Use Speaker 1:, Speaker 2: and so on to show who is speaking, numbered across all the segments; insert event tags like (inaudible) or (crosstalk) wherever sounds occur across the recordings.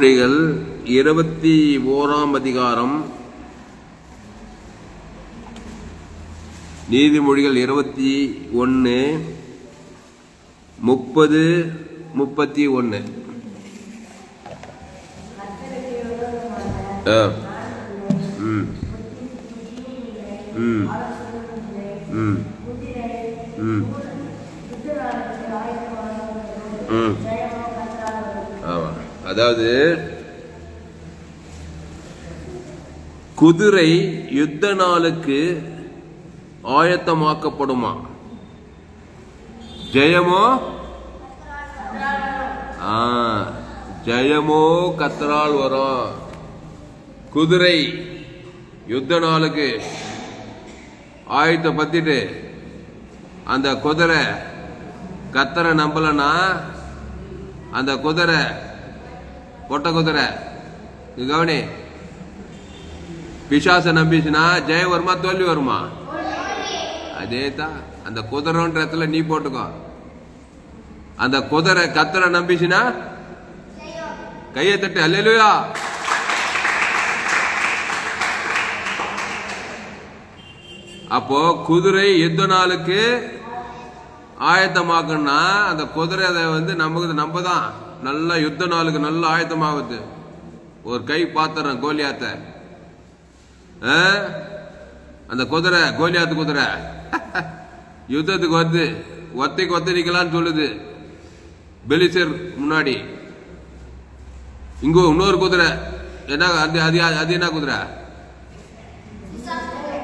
Speaker 1: நீதிமொழிகள் இருபத்தி ஓராம் அதிகாரம். நீதிமொழிகள் இருபத்தி ஒன்று முப்பது முப்பத்தி ஒன்று ம். ம். ம். ம். ம். அதாவது குதிரை யுத்த நாளுக்கு ஆயத்தமாக்கப்படுமா? ஜெயமோ? ஆ ஜெயமோ கத்தரால் வரும். குதிரை யுத்த நாளுக்கு ஆயத்தை பத்திட்டு அந்த குதிரை கத்தரை நம்பலன்னா அந்த குதிரை ஒட்ட குதிரை. கவனி. பிசாச நம்பிச்சுனா ஜெயம் வருமா தோல்வி வருமா? அதே தான் அந்த குதிரைன்ற இடத்துல நீ போட்டுக்கோ. அந்த குதிரை கத்தரை நம்பிச்சுனா கையை தட்டு. அல்லேலூயா. அப்போ குதிரை யுத்த நாளுக்கு ஆயத்தமாக்கணும்னா அந்த குதிரை அதை வந்து நமக்கு நம்ம தான் நல்ல யுத்த நாளுக்கு நல்ல ஆயத்தமாகுது. ஒரு கை பாத்துறேன் கோலியாத்த. ஆ? அந்த குதிரை கோலியாத்து குதிரை. (laughs) யுத்தத்துக்கு வந்து ஒத்தைக்கு ஒத்த நிக்கலாம்னு சொல்லுது. பெலிசர் முன்னாடி. இங்கோ இன்னொரு குதிரை. என்ன அது அது அது என்ன குதிரை?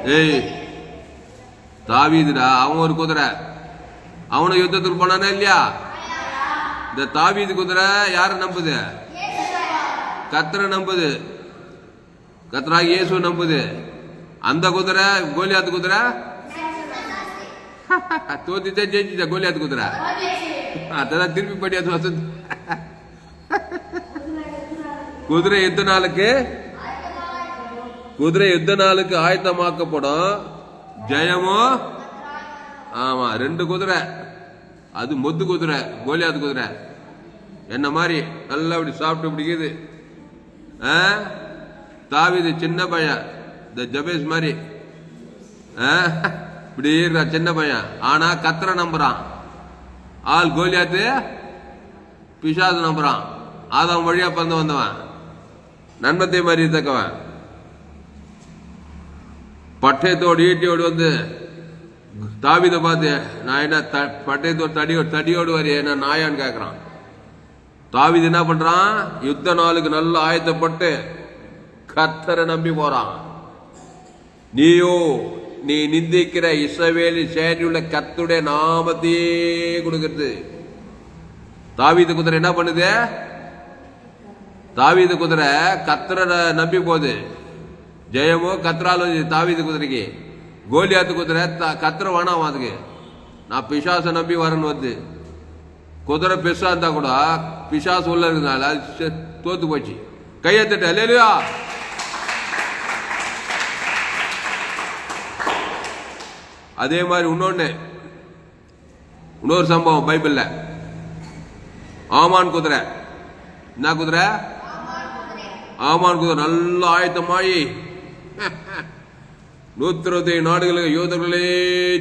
Speaker 1: ஏய் தாவிதுடா அவன் ஒரு குதிரை. அவனை யுத்தத்துக்கு போனானா இல்லையா? இந்த தாவீது குதிரை யாரை நம்புது? கத்தரை நம்புது. கத்தராக இயேசு நம்புது. அந்த குதிரை கோலியாத்து குதிரை? (laughs) தோத்திச்சா ஜெயிச்சுச்சா கோலியாத்து குதிரை? அதான் திருப்பி படியாது அது வசதி. (laughs) குதிரை யுத்த நாளுக்கு? குதிரை யுத்த நாளுக்கு ஆயத்தமாக்கப்படும்? ஜெயமோ? ஆமா ரெண்டு குதிரை. அது மொத்து குதிரை கோலியாத்து குதிரை. என்ன மாதிரி? நல்லா அப்படி சாப்பிட்டு பிடிக்குது. ஆ? சின்ன பையன். இந்த ஜபேஸ் மாதிரி. ஆ? இப்படி இருக்கிற சின்ன பையன். ஆனா கத்திர நம்புறான். ஆள் கோலியாத்து பிசாசு நம்புறான். ஆதாம் வழியா பிறந்து வந்தவன். நன்மத்தை மாதிரி தக்கவன் பட்டயத்தோடு ஈட்டியோடு வந்து தாவித பார்த்து நான் என்ன த- பட்டயத்தோடு தடியோடு தடியோடு வரைய? என்ன நாயான்னு கேட்கறான் தாவிது என்ன பண்றான்? யுத்த நாளுக்கு நல்ல ஆயத்தப்பட்டு கத்தரை நம்பி போறான். நீயோ நீ நிந்திக்கிற இஸ்ரவேலி சேரியுள்ள கத்துடைய நாமத்தையே கொடுக்கிறது. தாவீது குதிரை என்ன பண்ணுது? தாவீது குதிரை கத்தரை நம்பி போகுது. ஜெயமோ கத்ராலும் தாவீது குதிரைக்கு. கோலியாத்து குதிரை கத்திர வேணாம் அதுக்கு. நான் பிசாசை நம்பி வரேன்னு வந்து குதிரை பெருசா இருந்தா கூட பிசாசு உள்ள இருக்கிறதுனால தோத்து போச்சு. கையெழுத்துட்டு இல்லையா அதே மாதிரி இன்னொன்னு. இன்னொரு சம்பவம் பைபிள்ல. ஆமான் குதிரை. என்ன குதிரை? ஆமான் குதிரை. நல்ல ஆயத்தமாயி. நூத்தி இருபத்தி நாடுகளுக்கு யோதர்களே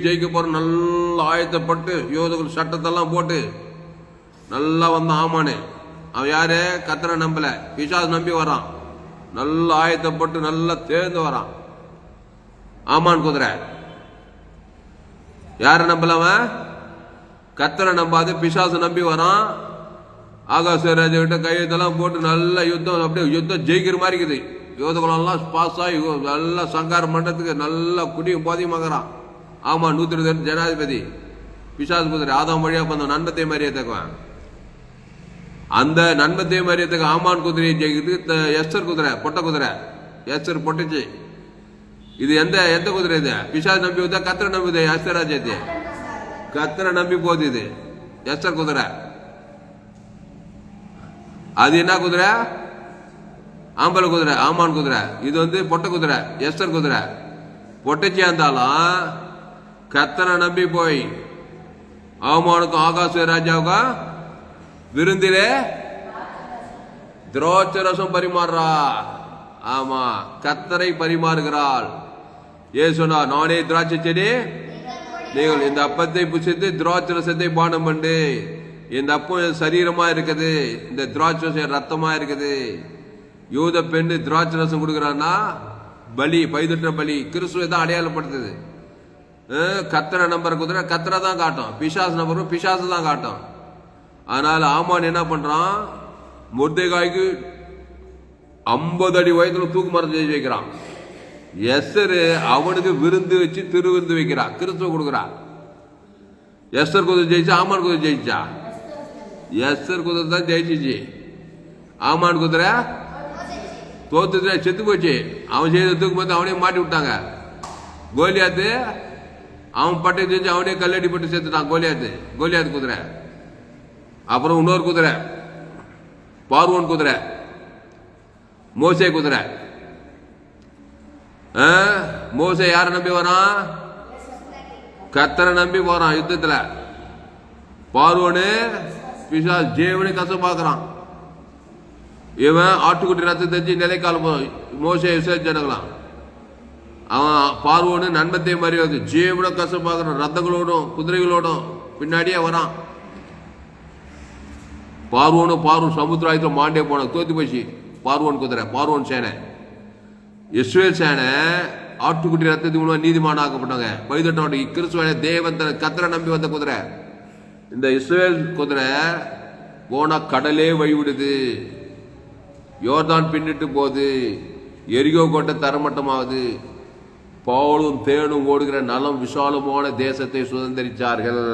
Speaker 1: ஜெயிக்க போற நல்ல ஆயத்தப்பட்டு யோதர்கள் சட்டத்தெல்லாம் போட்டு நல்லா வந்தான் ஆமானே. அவன் யாரு? கத்தனை நம்பல. பிசாசு நம்பி வரான் நல்ல ஆயத்தப்பட்டு நல்லா தேர்ந்து வரான். ஆமான் குதிரை. யார நம்பல அவன்? நம்பாது பிசாசு நம்பி வரான். ஆகாசராஜ கிட்ட கையெழுத்தெல்லாம் போட்டு நல்ல யுத்தம் அப்படியே யுத்தம் ஜெயிக்கிற மாதிரி இருக்குது. யோதகுலம்லாம் பாஸ் ஆகி நல்லா சங்காரம் பண்ணுறதுக்கு நல்லா குடியும் போதியமாகறான் ஆமா நூத்தி இருபது ஜனாதிபதி. பிசாசு குதிரை ஆதாம் வழியா பண்ண நன்மத்தை மாதிரியே தக்குவேன் அந்த நன்மத்தை மாதிரியத்துக்கு ஆமான் குதிரையை ஜெயிக்கிறதுக்கு எஸ்டர் குதிரை பொட்டை குதிரை. எஸ்டர் பொட்டச்சி. இது எந்த எந்த குதிரை இது? பிசாசு நம்பி போதா கத்திர நம்புது எஸ்தர் ராஜ்யத்தை? கத்திர நம்பி போகுது இது. எஸ்டர் குதிரை. அது என்ன குதிரை? ஆம்பளை குதிரை ஆமான் குதிரை. இது வந்து பொட்டை குதிரை எஸ்டர் குதிரை. பொட்டச்சியா இருந்தாலும் கத்தனை நம்பி போய் அவமானுக்கும் ஆகாச ராஜாவுக்கும் விருந்திலே? திராட்சை ரசம் பரிமாறுறா ஆமா கத்தரை பரிமாறுகிறாள். ஏ சொன்னா நானே திராட்சை செடி நீங்கள் இந்த அப்பத்தை புசித்து திராட்சரசத்தை பானம் பண்ணு. இந்த அப்பம் சரீரமா இருக்குது இந்த திராட்சரசம் ரத்தமா இருக்குது. யூத பெண்ணு திராட்சரசம் கொடுக்குறான்னா பலி பைதுற்ற பலி கிறிஸ்துவை தான் அடையாளப்படுத்துது. கத்திர கத்தரை நம்பர் குதிரை கத்தரை தான் காட்டும். பிசாஸ் நம்பரும் பிசாசு தான் காட்டும். ஆனால் ஆமான் என்ன பண்றான்? முர்தேகாய்க்கு ஐம்பது அடி வயதுல தூக்கு மரம் செஞ்சு வைக்கிறான். எஸ்தர் அவனுக்கு விருந்து வச்சு திருவிருந்து வைக்கிறான் கிறிஸ்துவ கொடுக்குறா. எஸ்தர் குதிரை ஜெயிச்சா ஆமான் குதிரை ஜெயிச்சா? எஸ்தர் குதிரை தான் ஜெயிச்சிச்சு. ஆமான் குதிரை தோத்துட்டு செத்து போச்சு. அவன் செய்த தூக்கு பார்த்து அவனே மாட்டி விட்டாங்க. கோலியாத்து அவன் பட்டை செஞ்சு அவனே கல்லடி போட்டு செத்துட்டான் கோலியாத்து. கோலியாத்து குதிரை. அப்புறம் இன்னொரு குதிரை. பார்வோன் குதிரை. மோசே குதிரை. ஆ? மோசே யாரை நம்பி வரான்? கத்தரை நம்பி போறான் யுத்தத்தில். பார்வோனு பிசா கசவை பார்க்குறான். இவன் ஆட்டுக்குட்டி ரத்தம் தெரிஞ்சு நிலைக்கால மோசே விசேஷிச்சானுங்களாம் அவன் பார்வோன்னு நன்மத்தை வந்து ஜீவன கசப்பாக்குறான் ரத்தங்களோடும் குதிரைகளோடும் பின்னாடியே வரான். பார்வோனும் பார்வன் சமுத்திராயத்தில் மாண்டே போனான். தோத்து போச்சு. பார்வோன் குதிரை பார்வோன் சேனை. இஸ்ரேல் சேனை ஆட்டுக்குட்டி ரத்தத்து மூலமாக நீதிமான ஆக்கப்பட்டாங்க. பைதட்டோட கிறிஸ்துவனை தேவன் தன் கத்தரை நம்பி வந்த குதிரை. இந்த இஸ்ரேல் குதிரை போனா கடலே வழிவிடுது. யோர்தான் பின்னிட்டு போகுது. எரியோ கோட்டை தரமட்டமாகுது. பாலும் தேனும் ஓடுகிற நலம் விசாலமான தேசத்தை சுதந்திரிச்சார்கள்.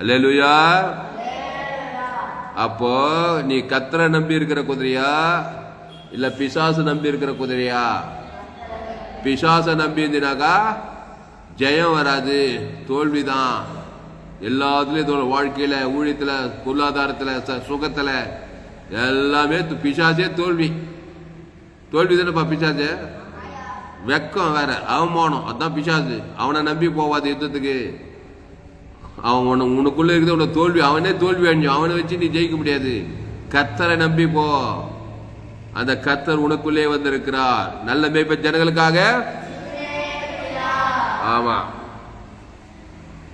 Speaker 1: அல்லேலுயா. அப்போ நீ கத்தரை நம்பி இருக்கிற குதிரையா? இல்ல பிசாசு நம்பி இருக்கிற குதிரையா? பிசாச நம்பி இருந்தினாக்கா ஜெயம் வராது தோல்விதான். எல்லாத்துலயும் தோல் வாழ்க்கையில ஊழியத்துல பொருளாதாரத்துல ச- சுகத்துல எல்லாமே பிசாசே தோல்வி. தோல்வி தானேப்பா பிசாசு? வெக்கம் வேற அவமானம். அதான் பிசாசு. அவனை நம்பி போவாது யுத்தத்துக்கு. அவன் உன உனக்குள்ள இருக்கிற உனக்கு தோல்வி அவனே தோல்வி அடைஞ்சான் அவனை வச்சு நீ ஜெயிக்க முடியாது. கத்தரை நம்பி போ. அந்த கத்தர் உனக்குள்ளே வந்திருக்கிறார். நல்ல மேய்ப்ப ஜனங்களுக்காக. ஆமா.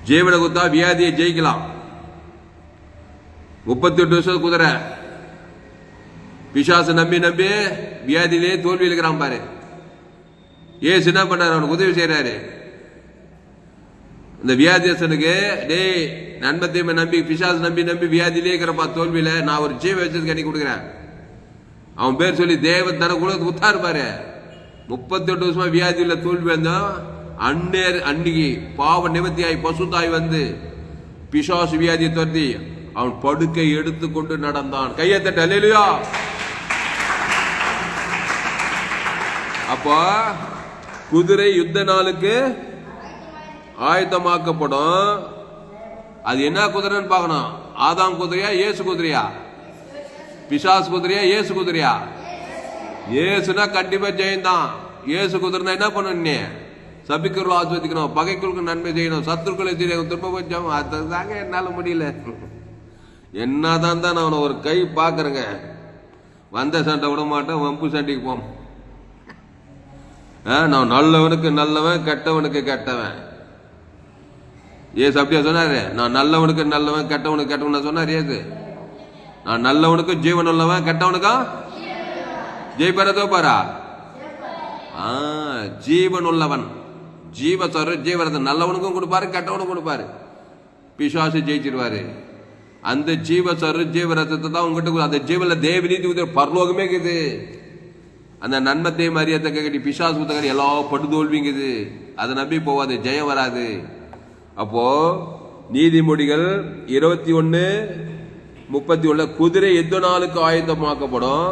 Speaker 1: ஜீவன குத்தா வியாதியை ஜெயிக்கலாம். முப்பத்தி எட்டு வருஷம் குதிரை. பிசாசு நம்பி நம்பி வியாதியிலே தோல்வி இருக்கிறான் பாரு. ஏசு என்ன பண்ணாரு? அவனுக்கு உதவி செய்யறாரு இந்த வியாதியசனுக்கு டேய் நண்பத்தையுமே நம்பி பிசாஸ் நம்பி நம்பி வியாதியிலே இருக்கிறப்பா தோல்வியில நான் ஒரு ஜீவ வச்சதுக்கு அன்னைக்கு கொடுக்குறேன். அவன் பேர் சொல்லி தேவன் தன கூட உத்தாரு பாரு. முப்பத்தி எட்டு வருஷமா வியாதியில தோல்வி வந்தோம். அன்னேர் அன்னைக்கு பாவ நிவர்த்தியாய் பசுத்தாய் வந்து பிசாஸ் வியாதியை துரத்தி அவன் படுக்கை எடுத்துக்கொண்டு நடந்தான். கையை தட்ட இல்லையா அப்போ குதிரை யுத்த நாளுக்கு ஆயத்தமாக்கப்படும். அது என்ன குதிரைன்னு பார்க்கணும். ஆதாம் குதிரையா இயேசு குதிரையா? பிசாஸ் குதிரையா இயேசு குதிரையா? இயேசுனா கண்டிப்பா ஜெயந்தான். இயேசு குதிரைனா என்ன பண்ணணும் நீ? சபிக்கிறவர்கள் ஆஸ்வதிக்கணும் பகைக்குழுக்கு நன்மை செய்யணும் சத்துருக்களை செய்யணும் துன்பபட்சம் அதுதாங்க என்னால் முடியல. என்னதான் தான் நான் அவனை ஒரு கை பார்க்குறேங்க. வந்த சண்டை விட மாட்டேன் வம்பு சண்டைக்கு போம் ஆ, நான் நல்லவனுக்கு நல்லவன் கெட்டவனுக்கு கெட்டவன். ஏசு அப்படியா சொன்னாரு நான் நல்லவனுக்கு நல்லவன் கெட்டவனுக்கு கெட்டவன் சொன்னார் ஏசு நான் நல்லவனுக்கு ஜீவன் உள்ளவன் கெட்டவனுக்கா? ஜெயிப்பாரா தோப்பாரா? ஆ ஜீவன் உள்ளவன். ஜீவ சொர ஜீவரத்தை நல்லவனுக்கும் கொடுப்பாரு கெட்டவனுக்கும் கொடுப்பாரு. பிசாசு ஜெயிச்சிருவாரு. அந்த ஜீவ சொரு ஜீவ ரத்தத்தை தான் உங்ககிட்ட அந்த ஜீவனில் தேவ நீதி உதவி பரலோகமே இருக்குது. அந்த நன்மத்தை மரியாதை கட்டி பிசாசு புத்தகம் எல்லா படுதோல்விங்குது அதை நம்பி போவாது ஜெயம் வராது. அப்போ நீதிமொழிகள் இருபத்தி ஒன்னு முப்பத்தி ஒண்ணு குதிரை எந்த நாளுக்கு ஆயுதமாக்கப்படும்.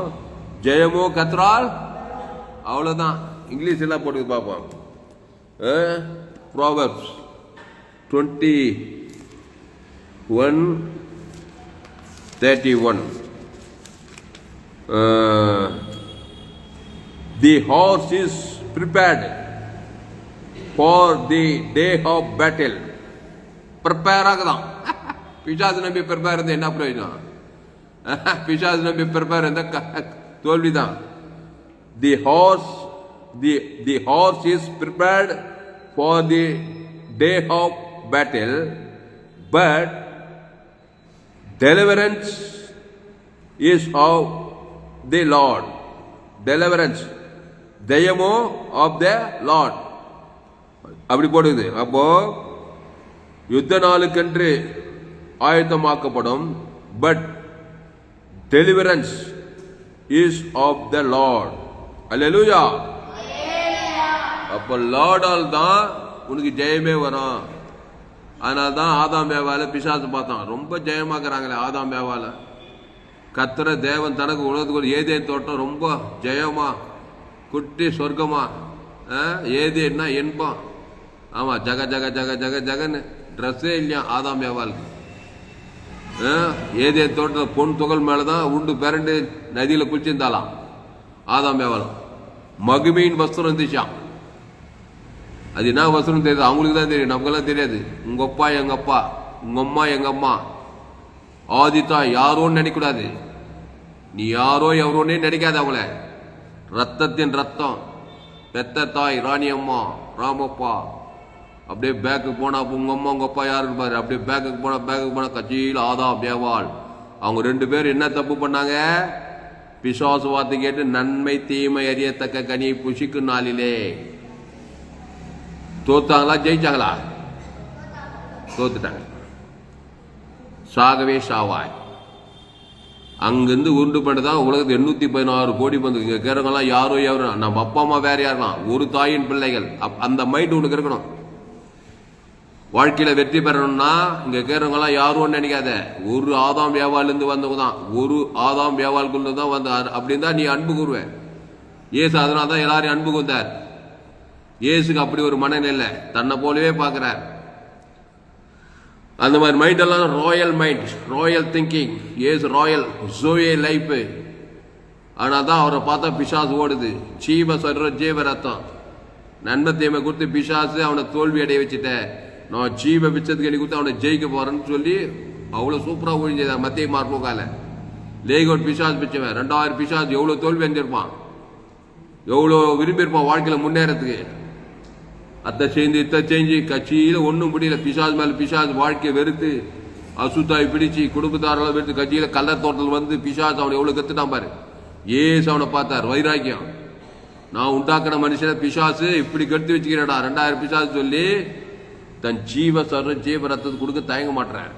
Speaker 1: ஜெயமோ கத்ரால்? அவ்வளவுதான். இங்கிலீஷ் எல்லாம் போட்டு பார்ப்போம் Proverbs twenty one thirty one the horse is prepared for the day of battle prepare ஆகுதான் பிசாசு நம்பி ப்ரிப்பேர் இருந்து என்ன பிரயோஜனம் பிசாசு நம்பி ப்ரிப்பேர் இந்த தோல்விதான் the horse the the horse is prepared for the day of battle but deliverance is of the Lord. Deliverance. ஜெயமோ of the Lord அப்படி போடுது அப்போ யுத்த நாளுக்கென்று ஆயத்தமாக்கப்படும். But deliverance is of the Lord hallelujah அப்போ லார்டால் தான் உனக்கு ஜெயமே வரும். அதனால தான் ஆதாம் வேவால பிசாசு பார்த்தான். ரொம்ப ஜெயமாக்குறாங்களே ஆதாம் வேவால கத்திர தேவன் தனக்கு உலகத்துக்கு ஏதேன் தோட்டம் ரொம்ப ஜெயமா குட்டி சொர்க்கமா ஏதேன்னா இன்பம். ஆமாம் ஜக ஜக ஜக ஜக ஜகன்னு. ட்ரெஸ்ஸே இல்லையா ஆதாம் வேவாலுக்கு ஆ, ஏதேன் தோட்டம் பொன் துகள் மேலே தான் உண்டு பிறண்டு நதியில் குளிச்சிருந்தாலாம். ஆதாம் வேவாலம் மகிமையின் வஸ்திரம் இருந்துச்சான் அது என்ன வஸ்திரம் தெரியுது? அவங்களுக்கு தான் தெரியும். நமக்கெல்லாம் தெரியாது. உங்கள் அப்பா எங்கள் அப்பா உங்கள் அம்மா எங்கள் அம்மா. ஆதித்தா யாரோன்னு நினைக்கூடாது நீ யாரோ எவரோன்னே நினைக்காத அவங்கள. ரத்தத்தின் ரத்தம். பெத்த தாய் ராணி அம்மா ராமப்பா அப்படியே பேக்குக்கு போனால் அப்ப உங்க அம்மா உங்கள் அப்பா யார் இருப்பார்? அப்படியே பேக்குக்கு போனால் பேக்குக்கு போனால் கட்சியில் ஆதா தேவாள் அவங்க ரெண்டு பேரும் என்ன தப்பு பண்ணாங்க? பிசாசு வார்த்தை கேட்டு நன்மை தீமை அறியத்தக்க கனி புஷிக்கும் நாளிலே. தோத்தாங்களா ஜெயிச்சாங்களா? தோத்துட்டாங்க. சாகவே சாவாய். அங்கேருந்து உருண்டு பண்ணதான் உலகத்து எண்ணூற்றி பதினாறு கோடி வந்து இங்கே கேறவங்கலாம் யாரோ யாரும் நம்ம அப்பா அம்மா வேற யாரெல்லாம் ஒரு தாயின் பிள்ளைகள். அப்- அந்த மைண்ட் உனக்கு இருக்கணும். வாழ்க்கையில வெற்றி பெறணும்னா இங்க கேறவங்கலாம் யாரும் நினைக்காத. ஒரு ஆதாம் வியாபாரில இருந்து வந்தவங்க தான் ஒரு ஆதாம் வியாபாரக்குள்ள தான் வந்த அப்படின்னு தான் நீ அன்பு கூறுவ. ஏசு அதனால தான் எல்லாரையும் அன்பு கூந்தார் ஏசுக்கு அப்படி ஒரு மனநிலை தன்னை போலவே பார்க்கிறார். அந்த மாதிரி மைண்ட் எல்லாம் royal mind royal thinking Yesu royal zoe life ஆனால் தான் அவரை பார்த்தா பிசாசு ஓடுது. ஜீவ சொல்ற ஜீவ ரத்தம். நன்மை தீமை கொடுத்து பிசாசு அவனை தோல்வி அடைய வச்சுட்டேன் நான் ஜீவ பிச்சத்துக்கு எழுதி கொடுத்து அவனை ஜெயிக்க போறேன்னு சொல்லி அவ்வளோ சூப்பராக ஒழிஞ்சதா மத்திய மார்க்கோக்கால லேகோட் பிசாஸ் பிச்சவன் ரெண்டாயிரம் பிசாஸ் எவ்வளோ தோல்வி அடைஞ்சிருப்பான் எவ்வளோ விரும்பியிருப்பான் வாழ்க்கையில் முன்னேறதுக்கு அத்தை சேர்ந்து இத்தை செஞ்சு கட்சியில் ஒன்றும் முடியல. பிசாஸ் மேலே பிசாஸ் வாழ்க்கையை வெறுத்து அசுத்தாய் பிடிச்சு குடும்பத்தாரெல்லாம் வெறுத்து கட்சியில் கல்லர் தோட்டத்தில் வந்து பிசாஸ் அவனை எவ்வளோ கத்துட்டான் பாரு. ஏசு அவனை பார்த்தார் வைராக்கியம். நான் உண்டாக்கின மனுஷனை பிசாசு இப்படி கெடுத்து வச்சுக்கிறேடா ரெண்டாயிரம் பிசாசு சொல்லி தன் ஜீவ சர்ற ஜீவ ரத்தத்தை கொடுக்க தயங்க மாட்டேன்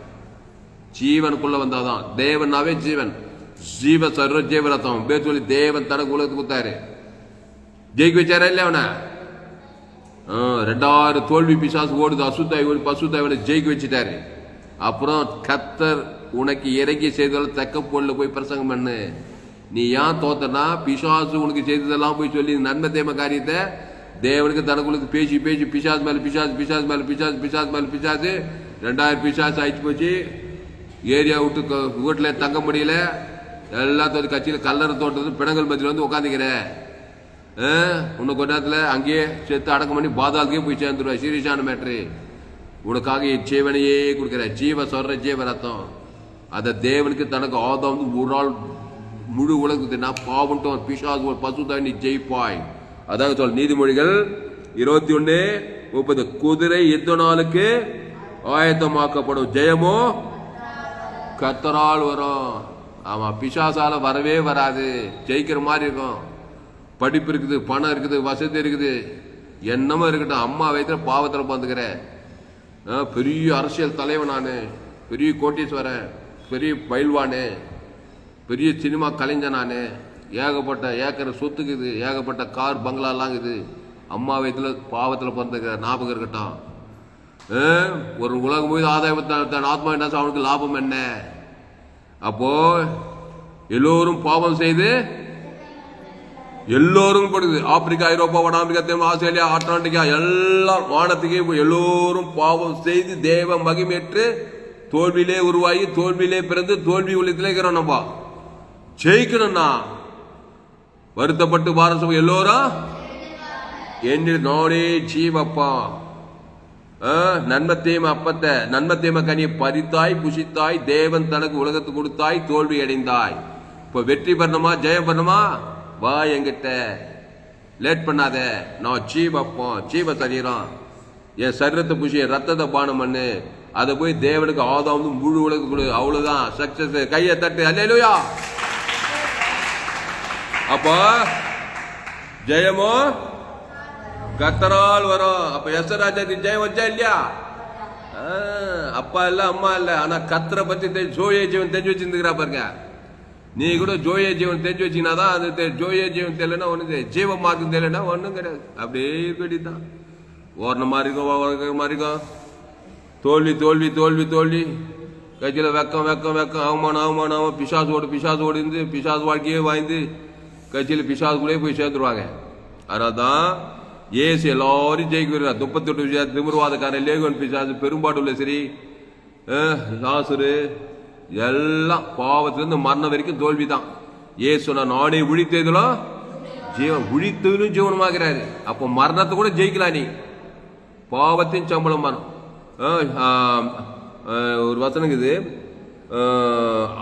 Speaker 1: ஜீவனுக்குள்ள வந்தாதான். தேவனாவே ஜீவன். ஜீவ சர்வ ஜீவ ரத்தம். பேர் சொல்லி தேவன் தனக்கு உலகத்துக்கு கொடுத்தாரு. ஜெயிக்க வச்சாரா இல்லையா அவனை? ஆ, ரெண்டாயிரம் தோல்வி பிசாசு ஓடுது அசுத்தாய் ஓடி பசுத்தாய் ஜெயிக்க வச்சுட்டாரு. அப்புறம் கத்தர் உனக்கு இறங்கி செய்ததால் தக்க பொருள்ல போய் பிரசங்கம் பண்ணு. நீ ஏன் தோத்தனா? பிசாசு உனக்கு செய்ததெல்லாம் போய் சொல்லி நன்மை தேம காரியத்தை தேவனுக்கு தனக்குள்ளுக்கு பேசி பேசி பிசாஸ் மேலே பிசாஸ் பிசாஸ் மேலே பிசாஸ் பிசாஸ் மேலே பிசாசு. ரெண்டாயிரம் பிசாஸ் ஆயிடுச்சு போச்சு. ஏரியா விட்டு வீட்டில் தங்க முடியல. எல்லாத்தோட கட்சியில் கல்லறை தோட்டத்து பிணங்கள் மத்தியில் வந்து உட்காந்துக்கிறேன் இன்னும் கொஞ்ச நேரத்தில் அங்கேயே செத்து அடக்கம் பண்ணி பாதாளுக்கே போய் சேர்ந்துருவேன். சீரியஸான மேட்ரு உனக்காக என் ஜீவனையே கொடுக்குறேன். ஜீவ சொல்ற ஜீவ ரத்தம். அதை தேவனுக்கு தனக்கு ஆதம் வந்து ஒரு நாள் முழு உலகத்துக்கு நான் பாவன்ட்டோம் பிசாசு ஒரு பசு தண்ணி நீ ஜெயிப்பாய். அதாவது சொல் நீதிமொழிகள் இருபத்தி ஒன்று முப்பது. குதிரை யுத்த நாளுக்கு ஆயத்தமாக்கப்படும் ஜெயமோ கத்தரால் வரும். ஆமா பிசாசால வரவே வராது. ஜெயிக்கிற மாதிரி இருக்கும். படிப்பு இருக்குது பணம் இருக்குது வசதி இருக்குது. என்னமோ இருக்கட்டும் அம்மா வயிற்றுல பாவத்தில் பார்த்துக்கிறேன் பெரிய அரசியல் தலைவன் நான். பெரிய கோட்டீஸ்வரன் பெரிய பயில்வானு. பெரிய சினிமா கலைஞன் நான். ஏகப்பட்ட ஏக்கர் சொத்துக்குது ஏகப்பட்ட கார் பங்களாலாம் இருக்குது. அம்மா வயதில் பாவத்தில் பிறந்துக்கிற ஞாபகம் இருக்கட்டும். ஒரு உலகம் போய் ஆதாயம் தன் ஆத்மா என்ன அவனுக்கு லாபம் என்ன? அப்போ எல்லோரும் பாவம் செய்து எல்லோரும் படுது. ஆப்பிரிக்கா ஐரோப்பா வட அமெரிக்கா தென் ஆஸ்திரேலியா அட்லாண்டிகா எல்லாம் வானத்துக்கே போய் எல்லோரும் பாவம் செய்து தேவ மகிமேற்று தோல்வியிலே உருவாகி தோல்வியிலே பிறந்து தோல்வி உள்ளத்திலே இருக்கிறோம் நம்ம. ஜெயிக்கணும்னா வருத்தப்பட்டு பாரசம் எல்லோரும் என்று நானே ஜீவப்பா. ஆ, நன்மை தீமை அப்பத்தை நன்மை தீமை கனியை பறித்தாய் புசித்தாய் தேவன் தனக்கு உலகத்துக்கு கொடுத்தாய் தோல்வி அடைந்தாய். இப்போ வெற்றி பெறணுமா ஜெயம் பண்ணணுமா வா என்கிட்ட. லேட் பண்ணாத. நான் ஜீவப்போம் ஜீவ சரீரம். என் சரீரத்தை புஷி என் ரத்தத்தை பானம் பண்ணு. அதை போய் தேவனுக்கு ஆதாம் முழு உலகத்துக்கு கொடு. அவ்வளவுதான். சக்சஸ் கையை தட்டு. அல்லையா அப்போ ஜெயமோ? கத்தரால் வரும். அப்ப எசராஜாதி ஜெயம் வச்சா இல்லையா? ஆ, அப்பா இல்ல அம்மா இல்ல. ஆனா கத்தரை பத்தி தெரி- ஜோய ஜீவன் தெரிஞ்சு வச்சிருந்துக்கிறா பாருங்க. நீ கூட ஜோய ஜீவன் தெரிஞ்சு வச்சீங்கன்னா தான் அது தெ- ஜோய ஜீவன் தெரியலன்னா ஒண்ணு ஜீவ மார்க்கம் தெரியலன்னா ஒண்ணும் கிடையாது. அப்படியே இருக்கடி தான் ஓரண மாதிரி இருக்கும் மாதிரி இருக்கும் தோல்வி தோல்வி தோல்வி தோல்வி. கட்சியில் வெக்கம் வெக்கம் வெக்கம். அவமானம் அவமானம் அவன் பிசாசு ஓடு பிசாசு ஓடிந்து பிசாசு வாழ்க்கையே வாய்ந்து கட்சியில் பிசாசு போய் சேர்ந்துருவாங்க. அதனால தான் ஏசு எல்லாரும் ஜெயிக்கிறார் முப்பத்தெட்டு விஷயம் திமிர்வாதக்காரன் லேகன் பிசாசு பெரும்பாடுள்ள சரி லாசுரு எல்லாம் பாவத்திலிருந்து மரணம் வரைக்கும் தோல்வி தான் ஏசு நான் நானே உழித்ததிலும் ஜீவன் உழித்ததிலும் ஜீவனமாகிறாரு. அப்போ மரணத்தை கூட ஜெயிக்கலாம் நீ? பாவத்தின் சம்பளம் மரணம். ஒரு வசனம் இது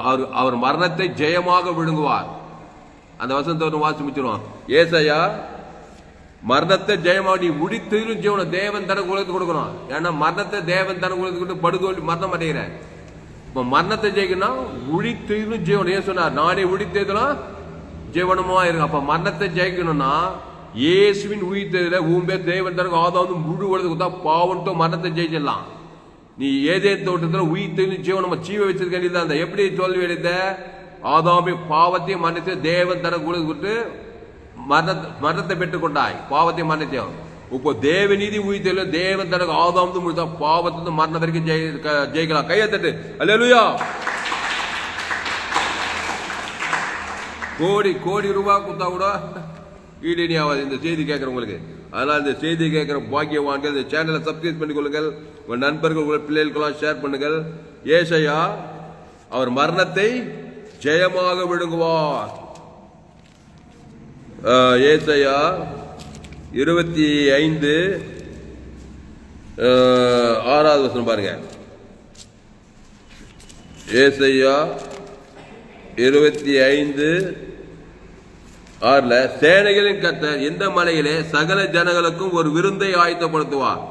Speaker 1: அவர் அவர் மரணத்தை ஜெயமாக விழுங்குவார். அந்த வசனத்தை வாசி முடிச்சிருவான் ஏசையா மரணத்தை ஜெயமா நீ முடித்திலும் ஜீவனம் தேவன் தனக்கு உலகத்துக்கு கொடுக்கணும். ஏன்னா மரணத்தை தேவன் தனக்கு உலகத்துக்கு கொடுத்து படுதோல்வி மரணம் அடைகிறேன் இப்போ மரணத்தை ஜெயிக்கணும் உழித்திலும் ஜீவனம் ஏன் சொன்னார்? நானே உழித்ததுலாம் ஜீவனமா இருக்கும் அப்போ மரணத்தை ஜெயிக்கணும்னா இயேசுவின் உயிர்த்ததுல ஊம்பே தேவன் தனக்கு ஆதாவது முழு உலகத்துக்கு தான் பாவன்ட்டு மரணத்தை ஜெயிச்சிடலாம். நீ ஏதே தோட்டத்தில் உயிர்த்ததிலும் ஜீவனமா? ஜீவ வச்சிருக்க வேண்டியது அந்த எப்படி தோல்வி அடைந்த ஆதாமி பாவத்தையும் மன்னித்து தேவன் தனக்கு கொடுத்து மரணத்தை மரணத்தை பெற்றுக்கொண்டாய். பாவத்தையும் மன்னித்தோம் இப்போ தேவ நீதி உயிர்த்தல தேவன் தனக்கு ஆதாமது முடித்தா பாவத்திலிருந்து மரணம் வரைக்கும் ஜெயி ஜெயிக்கலாம். கையத்தட்டு தட்டு. கோடி கோடி ரூபாய் கொடுத்தா கூட ஈடு ஆகாது இந்த செய்தி கேட்குறவங்களுக்கு அதனால் இந்த செய்தி கேட்குற பாக்கியவான்கள் இந்த சேனலை சப்ஸ்கிரைப் பண்ணிக்கொள்ளுங்கள். உங்கள் நண்பர்கள் உங்கள் பிள்ளைகளுக்கெல்லாம் ஷேர் பண்ணுங்கள். ஏசையா அவர் மரணத்தை ஜெயமாக விழுங்குவார் ஏசையா இருபத்தி ஐந்து ஆறாவது வசனம் பாருங்க. ஏசையா இருபத்தி ஐந்து ஆறுல சேனைகளின் கத்தர் எந்த மலையிலே சகல ஜனங்களுக்கும் ஒரு விருந்தை ஆயத்தப்படுத்துவார்.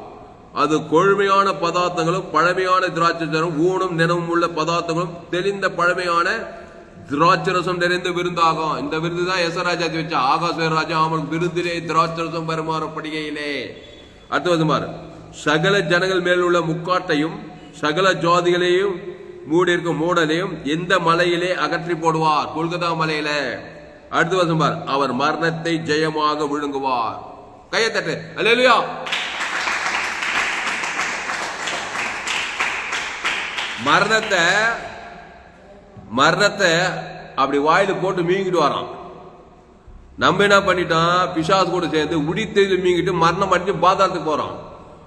Speaker 1: அது கொழுமையான பதார்த்தங்களும் பழமையான திராட்சை ஊனும் நினவும் உள்ள பதார்த்தங்களும் தெளிந்த பழமையான திராட்சரசம் நிறைந்த விருந்தாகும். இந்த விருது தான் எசராஜாத்தி வச்ச. ஆகாச ராஜா விருந்திலே திராட்சரசம் பரிமாறப்படுகையிலே அடுத்து வந்து சகல ஜனங்கள் மேல் உள்ள முக்காட்டையும் சகல ஜாதிகளையும் மூடி இருக்கும் மூடலையும் எந்த மலையிலே அகற்றி போடுவார்? கொல்கத்தா மலையில. அடுத்து வசம்பார் அவர் மரணத்தை ஜெயமாக விழுங்குவார். கையை தட்டு. அல்லேலூயா. மரணத்தை மரணத்தை அப்படி வாயில் போட்டு மீங்கிட்டு வரான் நம்ம என்ன பண்ணிட்டோம்? பிசாசு கூட சேர்ந்து உடித்தெழு மீங்கிட்டு மரணம் அடிச்சு பாதாளத்துக்கு போகிறோம்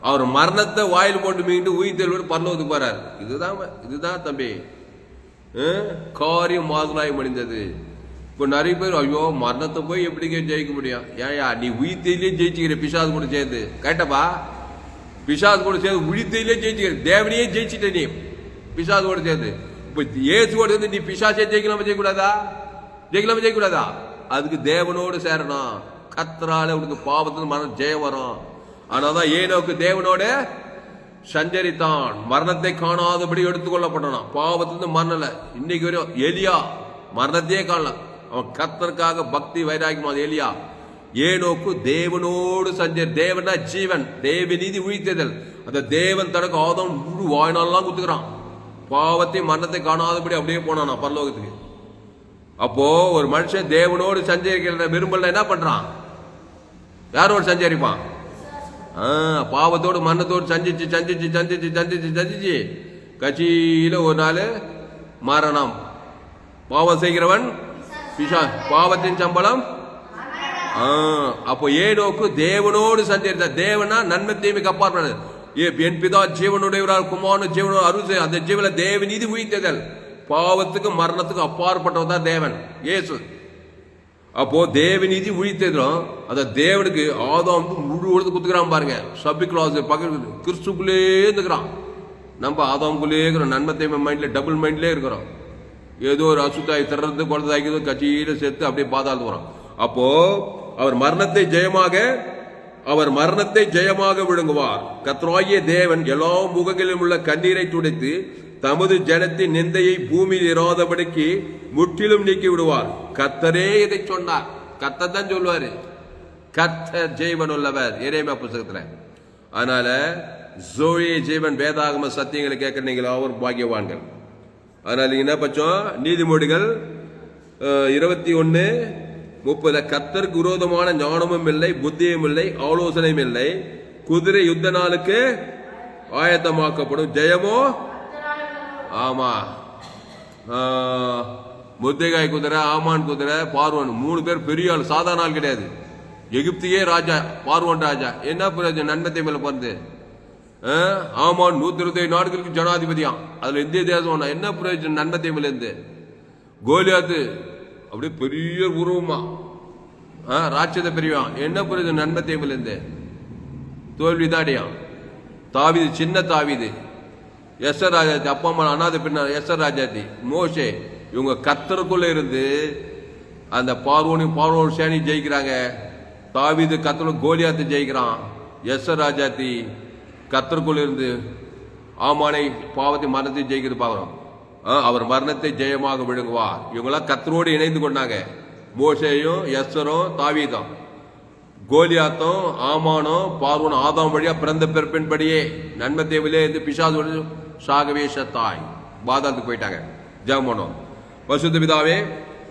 Speaker 1: அவர் மரணத்தை வாயில் போட்டு மீங்கிட்டு உயிர் தெளிவோடு பரலோகத்துக்கு போறாரு. இதுதான் இதுதான் தம்பி. காரியம் மாதுளாய் முடிந்தது. இப்போ நிறைய பேர் ஐயோ மரணத்தை போய் எப்படிங்க ஜெயிக்க முடியும்? ஏன்யா நீ உயிர்த்தையிலே ஜெயிச்சுக்கிற பிசாசு கூட சேர்ந்து. கேட்டப்பா? பிசாசு கூட சேர்ந்து உயிர்த்தையிலே ஜெயிச்சுக்கிற தேவனையே ஜெயிச்சிட்ட நீ. பிசாசு கூட சேர்ந்து. இப்போ ஏசு கூட சேர்ந்து நீ பிசாசே ஜெயிக்கலாமா ஜெயிக்கூடாதா ஜெயிக்கலாமா ஜெயிக்கூடாதா அதுக்கு தேவனோடு சேரணும். கத்தரால உனக்கு பாவத்துல மரணம் ஜெயம் வரும். ஆனாதான் ஏனோக்கு தேவனோடு சஞ்சரித்தான். மரணத்தை காணாதபடி எடுத்துக்கொள்ளப்பட்டான் பாவத்திலிருந்து மரணல இன்னைக்கு வரையும் எலியா மரணத்தையே காணல. அவன் கத்தருக்காக பக்தி வைராகியமா எலியா? ஏனோக்கு தேவனோடு சஞ்சரி தேவனா ஜீவன். தேவ நீதி உயிர்த்ததல் அந்த தேவன் தனக்கு ஆதம் முழு வாய்நாள்லாம் குத்துக்கிறான். பாவத்தை மரணத்தை காணாதபடி அப்படியே போனானா பரலோகத்துக்கு. அப்போ ஒரு மனுஷன் தேவனோடு சஞ்சரிக்கிற விரும்பல என்ன பண்றான்? யாரோடு சஞ்சரிப்பான்? ஆ, பாவத்தோடு மரணத்தோடு சந்திச்சு சந்திச்சு சந்திச்சு சந்திச்சு சந்திச்சு கட்சியில ஒரு நாள் மரணம் பாவம் செய்கிறவன் பிஷா பாவத்தின் சம்பளம். ஆ, அப்போ ஏனோக்கு தேவனோடு சஞ்சரித்த தேவனா நன்மை தீமைக்கு அப்பாற்பட்டது என் பிதா ஜீவனுடையவரால் குமாரனு ஜீவனோட அருள் அந்த ஜீவன தேவன் இது உயிர்த்ததல் பாவத்துக்கு மரணத்துக்கு அப்பாற்பட்டவன் தான் தேவன் ஏசு அப்போ தேவநீதி உழித்ததும் அந்த தேவனுக்கு ஆதாம் வந்து முழு உலகத்தை குத்துக்கிறான் பாருங்க. சபி கிளாஸ் பக்கத்து கிறிஸ்துக்குள்ளே இருந்துக்கிறான். நம்ம ஆதாம்குள்ளே இருக்கிறோம் நன்மை தேவை மைண்ட்ல டபுள் மைண்ட்லேயே இருக்கிறோம். ஏதோ ஒரு அசுத்தாய் திறந்து குழந்தைக்குதோ கட்சியில் சேர்த்து அப்படியே பாதாளத்து போகிறோம் அப்போ அவர் மரணத்தை ஜெயமாக அவர் மரணத்தை ஜெயமாக விழுங்குவார். கத்ராய தேவன் எல்லா முகங்களிலும் உள்ள கண்ணீரை துடைத்து தமது ஜனத்தின் நிந்தையை பூமியில் இராதபடிக்கு முற்றிலும் நீக்கி விடுவார் கத்தரே இதை சொன்னார். கத்தர் தான் சொல்லுவாரு. கத்தர் ஜெய்வன் உள்ளவர். இறைமை புத்தகத்துல அதனால ஜோயே ஜீவன் வேதாகம சத்தியங்களை கேட்குற நீங்கள் அவர் பாக்கியவான்கள். அதனால என்ன பட்சம் நீதிமொழிகள் இருபத்தி ஒன்று முப்பது கத்தருக்கு விரோதமான ஞானமும் இல்லை புத்தியும் இல்லை ஆலோசனையும் இல்லை. குதிரை யுத்த நாளுக்கு ஆயத்தமாக்கப்படும். ஜெயமோ? ஆமா. முத்தேகாய் குதிரை ஆமான் குதிரை பார்வன். மூணு பேர் பெரிய ஆள் சாதாரண ஆள் கிடையாது. எகிப்தியே ராஜா பார்வன் ராஜா. என்ன பிரயோஜனம்? நன்மத்தை மேல பிறந்து ஆமான் நூத்தி இருபத்தி நாடுகளுக்கு ஜனாதிபதியாம். அதுல இந்திய தேசம் என்ன பிரயோஜனம்? நன்மத்தை மேல இருந்து கோலியாத்து அப்படியே பெரிய உருவமா. ஆ, ராட்சத பெரியவான் என்ன புரியுது நன்மை மேல இருந்து தோல்விதாடியான் தாவிது சின்ன தாவிது. எஸ்ஆர் ராஜாத்தி அப்பா அம்மா அனாத பின்ன எஸ்ஆர் ராஜாத்தி. மோசே இவங்க கத்தருக்குள்ள இருந்து அந்த பார்வோனி பார்வோன் சேனி ஜெயிக்கிறாங்க. தாவிது கத்தரும் கோலியாத்து ஜெயிக்கிறான். எஸ்ஆர் ராஜாத்தி கத்தருக்குள்ள இருந்து ஆமானை பாவத்தை மரணத்தை ஜெயிக்கிறது பார்க்குறோம். அவர் மரணத்தை ஜெயமாக விழுங்குவார். இவங்களாம் கத்தரோடு இணைந்து கொண்டாங்க. மோசையும் எஸ்வரும் தாவீதம். கோலியாத்தம் ஆமானும் பார்வனும் ஆதாம் வழியா பிறந்த பிறப்பின்படியே நன்மை தேவையிலே இருந்து பிசாசு சாகவேஷ தாய் பாதாளத்துக்கு போயிட்டாங்க. ஜெபம் வசுத்த பிதாவே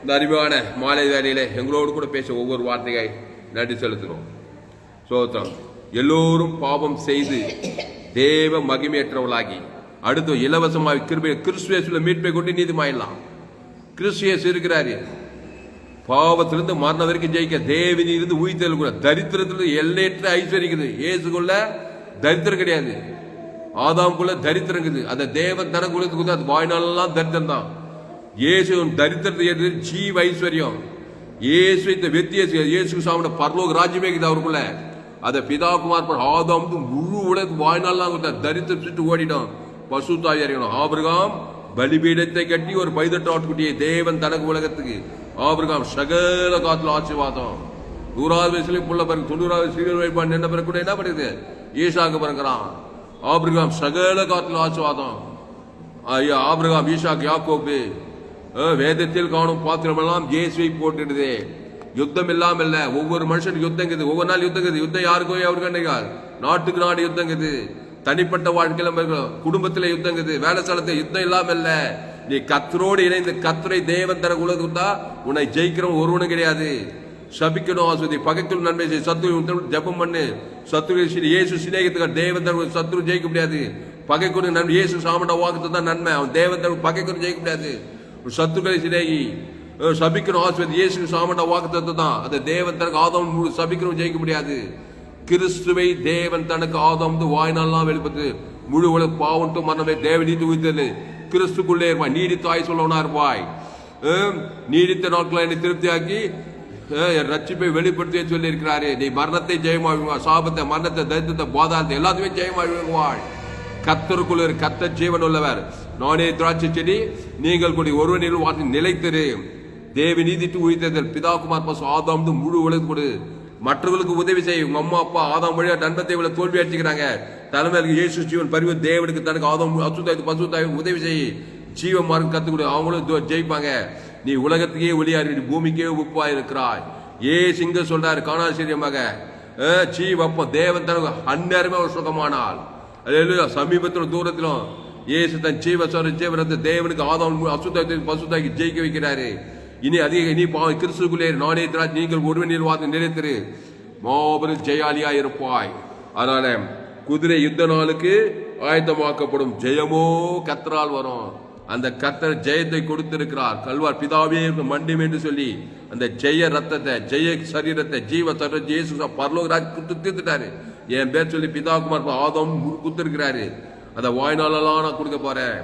Speaker 1: இந்த அறிவான மாலை வேலையில எங்களோடு கூட பேச ஒவ்வொரு வார்த்தையை நன்றி செலுத்துகிறோம். சோத்திரம். எல்லோரும் பாவம் செய்து தேவ மகிமையற்றவளாகி அடுத்து இலவசமாக கிருபை கிறிஸ்துவேசுல மீட்பை கொண்டு நீதிமாயிடலாம். கிறிஸ்துவேஸ் இருக்கிறாரு. பாவத்திலிருந்து மரணம் வரைக்கும் ஜெயிக்க தேவனி இருந்து உயிர்த்தல் கூட தரித்திரத்திலிருந்து எல்லையற்ற ஐஸ்வர்யக்குது இயேசுக்குள்ள தரித்திரம் கிடையாது. ஆதாமுக்குள்ள தரித்திரம் இருக்குது. அந்த தேவன் தனக்கு கொடுத்து அது வாய்நாளெல்லாம் தரித்திரம் தான். இயேசு தரித்திரத்தை ஏற்றது ஜீவ ஐஸ்வர்யம். இயேசு இந்த வெத்திய இயேசு சாமியோட பரலோக ராஜ்யமே இருக்குது அவருக்குள்ள. அதை பிதாகுமார் குமார் ஆதாமுக்கு முழு உலகத்துக்கு வாழ்நாள்லாம் கொடுத்தா தரித்திரம் சுட்டு ஓடிடும் பசு தாய் அறியணும் ஆபிரகாம் பலிபீடத்தை கட்டி ஒரு பைதட்டு ஆட்டுக்குட்டியை தேவன் தனக்கு உலகத்துக்கு ஆபிரகாம் சகல காத்துல ஆசீர்வாதம். நூறாவது வயசுல புள்ள பிறகு தொண்ணூறாவது சீரியல் வைப்பான் என்ன பிறகு கூட என்ன பண்ணுது ஈஷாக்கு பிறகுறான் ஆபிரகாம் சகல காத்துல ஆசீர்வாதம். ஐயா ஆபிரகாம் ஈஷாக் யாக்கோப்பு வேதத்தில் காணும் பாத்திரமெல்லாம் இயேசுவை போட்டுடுது யுத்தம் இல்லாம இல்ல ஒவ்வொரு மனுஷனுக்கு யுத்தம் இருக்குது ஒவ்வொரு நாள் யுத்தம் இருக்குது. யுத்தம் யாருக்கோ அவருக்கு நாட்டுக்கு நாடு யுத்தம் இருக்குது. தனிப்பட்ட வாழ்க்கையில இருக்கணும். குடும்பத்துல யுத்தம் இருக்குது. வேலை ஸ்தலத்துல யுத்தம் இல்லாம இல்ல. நீ கத்தரோடு இணைந்து கத்தரை தேவன் தர கொடுத்தா உன்னை ஜெயிக்கிறவன் ஒருவனும் கிடையாது. சபிக்கணும் ஆஸ்வதி பகைக்குள் நன்மை செய்ய சத்துரு ஜெபம் பண்ணு. சத்துரு இயேசு சிநேகத்துக்கு தேவன் தர சத்துரு ஜெயிக்க முடியாது. பகைக்குன்னு நன்மை. இயேசு சாமண்ட வாக்குறது தான் நன்மை. அவன் தேவன் தர பகைக்குன்னு ஜெயிக்க முடியாது. சத்துருக்களை சிநேகி. சபிக்கணும் ஆஸ்வதி இயேசு சாமண்ட வாக்குத்தத்தை தான் அந்த தேவன் தனக்கு ஆதவன் சபிக்கணும் ஜெயிக்க முடியாது. கிறிஸ்துவை தேவன் தனக்கு ஆதாம் வாய்நாள்லாம் வெளிப்பட்டு முழு உலக பாவன்ட்டு மரணமே தேவ நீதி உயிர்த்தது கிறிஸ்துக்குள்ளே இருப்பாய். நீடித்தாய் சொல்லவனா இருப்பாய். நீடித்த நாட்களை என்னை திருப்தியாக்கி என் ரட்சிப்பை வெளிப்படுத்திய சொல்லி இருக்கிறாரு நீ மரணத்தை ஜெயமாகுவா சாபத்தை மரணத்தை தைரியத்தை பாதாளத்தை எல்லாத்தையுமே ஜெயமாகுவாள் கத்தருக்குள் ஒரு கத்த ஜீவன் உள்ளவர். நானே திராட்சை செடி நீங்கள் கூடி ஒருவனில் வார்த்தை நிலைத்திரு. தேவி நீதிட்டு உயிர்த்ததில் பிதாகுமார் பசு ஆதாம் முழு உலகம் கொடு. மற்றவர்களுக்கு உதவி செய்யும் உங்க அம்மா அப்பா ஆதாம் வழியா நண்பத்தை இவ்வளவு தோல்வி அடிச்சுக்கிறாங்க. தலைமையில இயேசு ஜீவன் பரிவு தேவனுக்கு தனக்கு ஆதாம் அசுத்தாய் பசுத்தாய் உதவி செய்ய ஜீவ மார்க்கம் கத்து அவங்களும் ஜெயிப்பாங்க. நீ உலகத்துக்கே ஒளியாரு நீ பூமிக்கே உப்பா இருக்கிறாய் ஏ சிங்க சொல்றாரு காணாசிரியமாக சீ தேவன் தனக்கு அந்நேரமே ஒரு சுகமானால் அது சமீபத்திலும் தூரத்திலும் ஏசு தன் ஜீவ சொர ஜீவனத்தை தேவனுக்கு ஆதாம் அசுத்தாய் பசுத்தாய்க்கு ஜெயிக்க வைக்கிறாரு. இனி அதிக இனி பாவ கிறிஸ்துக்குள்ளே நானே திராஜ் நீங்கள் ஒருவனில் வார்த்தை நிலைத்திரு மாபெரும் ஜெயாலியா இருப்பாய். அதனால குதிரை யுத்த நாளுக்கு ஆயத்தமாக்கப்படும் ஜெயமோ கத்தரால் வரும். அந்த கத்தர் ஜெயத்தை கொடுத்திருக்கிறார். கல்வார் பிதாவே மண்டம் என்று சொல்லி அந்த ஜெய ரத்தத்தை ஜெய சரீரத்தை ஜீவ சர ஜேசு பரலோகராஜ் குத்து தீர்த்துட்டாரு. என் பேர் சொல்லி பிதாகுமார் ஆதம் கொடுத்திருக்கிறாரு அந்த வாய்நாளெல்லாம் நான் கொடுக்க போறேன்.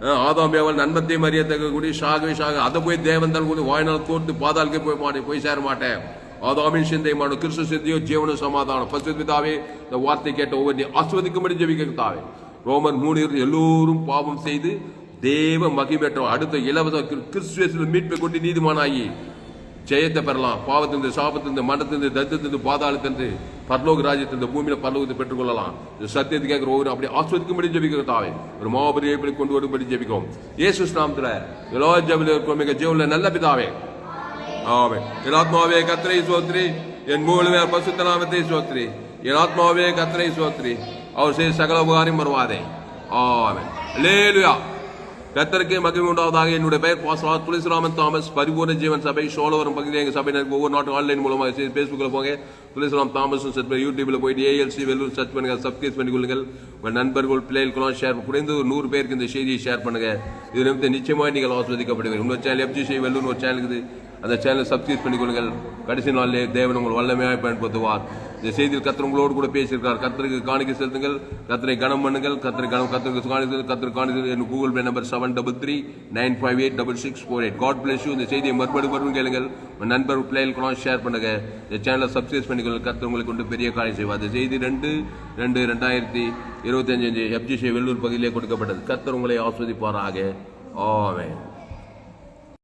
Speaker 1: அஹ் ஆதாம் ஏவல் நன்மத்தையும் அறியத்தக்க கூடி ஷாகவே ஷாக. அதை போய் தேவந்தால் கூடி வாய்நாள் கோர்த்து பாதாளுக்கே போய் மாட்டேன் போய் சேர மாட்டேன். ஆதாமின் சிந்தை கிறிஸ்து சிந்தையோ ஜீவனும் சமாதானம். பசுதாவே இந்த வார்த்தை கேட்ட ஒவ்வொரு ஆஸ்வதிக்கும்படி ஜெபிக்கத்தாவே ரோமர் மூணு எல்லோரும் பாவம் செய்து தேவ மகிமேற்றம் அடுத்த இலவச கிறிஸ்து- மீட்பை கொண்டு நீதிமானாகி. ஜெயத்தை பெறலாம். பாவத்திலிருந்து சாபத்திலிருந்து மண்டத்திலிருந்து தத்தத்திலிருந்து பாதாளத்திலிருந்து பரலோக ராஜ்யத்திலிருந்து பூமியில பரலோகத்தை பெற்றுக்கொள்ளலாம். இந்த சத்தியத்தை கேட்கிற ஒவ்வொரு அப்படி ஆஸ்வதிக்கும்படி ஜெபிக்கிறோம் தாவே. ஒரு மாபெரிய எப்படி கொண்டு வரும்படி ஜெபிக்கும் இயேசு நாமத்துல எல்லா ஜெபில இருக்கும். மிக ஜீவனில் நல்ல பிதாவே. ஆமே என் ஆத்மாவே கத்திரை சோத்ரி என் மூலமே பசுத்த நாமத்தை சோத்ரி என் ஆத்மாவே கத்திரை சோத்ரி அவர் செய்ய சகல உபகாரியம் வருவாதே ஆமே லேலுயா கத்தருக்கே மகிமை உண்டாவதாக. என்னுடைய பெயர் பாஸ்வா துளசிராமன் தாமஸ். பரிபூர்ண ஜீவன் சபை சோழவரம் பகுதியில் எங்கள் சபையினர் ஒவ்வொரு நாட்டும் ஆன்லைன் மூலமாக செய்து ஃபேஸ்புக்கில் போங்க. துளசிராம் தாமஸ் சர்ச் பண்ணி யூடியூப்ல போயிட்டு ஏஎல்சி வெள்ளூர் சர்ச் பண்ணுங்க. சப்ஸ்கிரைப் பண்ணிக்கொள்ளுங்கள். உங்கள் நண்பர்கள் பிள்ளைகளுக்கெல்லாம் ஷேர் குறைந்து ஒரு நூறு பேருக்கு இந்த செய்தியை ஷேர் பண்ணுங்க. இது நிமித்தம் நிச்சயமாக நீங்கள் ஆஸ்வதிக்கப்படுவீர்கள் இன்னொரு சேனல் எஃப்ஜிசி வெள்ளூர் ஒரு சேனல் இருக்குது. அந்த சேனலை சப்ஸ்கிரைப் பண்ணி கொள்ளுங்கள் கடைசி நாளிலே தேவன் உங்கள் வல்லமையாக பயன்படுத்துவார். இந்த செய்தியில் கத்தர் உங்களோடு கூட பேசியிருக்கார். கத்தருக்கு காணிக்க செலுத்துங்கள். கத்தரை கனம் பண்ணுங்கள். கத்தரை கனம் கத்தருக்கு காணிக்கை கத்தர் காணிக்க என் Google Pay number seven double three nine five eight double six four eight God bless you இந்த செய்தியை மறுபடி மறுபடியும் கேளுங்கள். உங்கள் நண்பர் பிள்ளைகளுக்கு ஷேர் பண்ணுங்க. இந்த சேனலை சப்ஸ்கிரைப் பண்ணிக்கொள்ளுங்கள். கத்தர் உங்களுக்கு கொண்டு பெரிய காரியம் செய்வார். இந்த செய்தி ரெண்டு ரெண்டு ரெண்டாயிரத்தி இருபத்தஞ்சு எஃப்ஜிசி வெள்ளூர் பகுதியிலே கொடுக்கப்பட்டது. கத்தர் உங்களை ஆஸ்வதிப்பாராக. ஆமே